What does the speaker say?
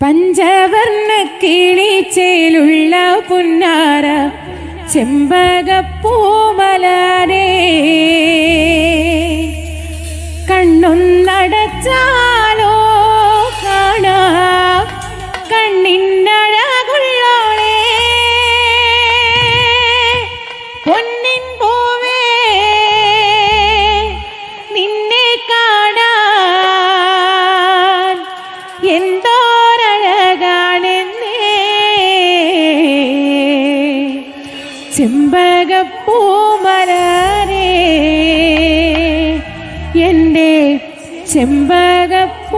പഞ്ചവർണ കിളിച്ചേലുള്ള പുന്നാര ചെമ്പകപ്പൂമലാരേ കണ്ണൊന്നടച്ചാലോ ചെമ്പകപ്പൂമലരേ എന്റെ ചെമ്പകപ്പൂമലരേ.